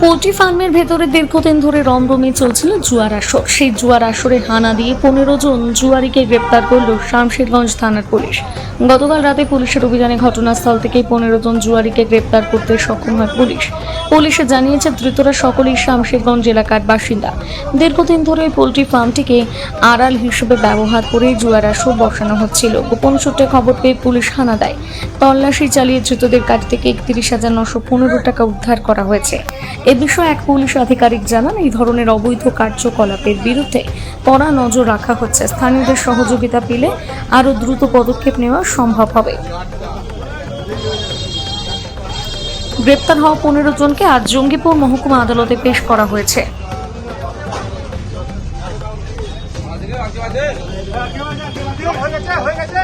Poultry ফার্মের ভেতরে দীর্ঘদিন ধরে রমরমে চলছিল জুয়ার আসর। সেই জুয়ার আসরে হানা দিয়ে পনেরো জন জুয়ারিকে গ্রেপ্তার করল শামশেরগঞ্জ থানার পুলিশ। গতকাল রাতে পুলিশের অভিযানে ঘটনাস্থল থেকে পনেরো জন জুয়ারিকে গ্রেপ্তার করতে সক্ষম হয় পুলিশ। পুলিশে জানিয়েছে, ধৃতরা সকলেই শামশেরগঞ্জ এলাকার বাসিন্দা। দীর্ঘদিন ধরে পোল্ট্রি ফার্মটিকে আড়াল হিসেবে ব্যবহার করে জুয়ার আসর বসানো হচ্ছিল। গোপন সূত্রে খবর পেয়ে পুলিশ হানা দেয়। তল্লাশি চালিয়ে ধৃতদের কাছ থেকে একত্রিশ হাজার নশো পনেরো টাকা উদ্ধার করা হয়েছে। এ বিষয়ে এক পুলিশ আধিকারিক জানান, এই ধরনের অবৈধ কার্যকলাপের বিরুদ্ধে কড়া নজর রাখা হচ্ছে। স্থানীয়দের সহযোগিতা পেলে আরও দ্রুত পদক্ষেপ নেওয়া সম্ভব হবে। গ্রেপ্তার হওয়া পনেরো জনকে আজ জঙ্গিপুর মহকুমা আদালতে পেশ করা হয়েছে। হয়ে হয়ে গেছে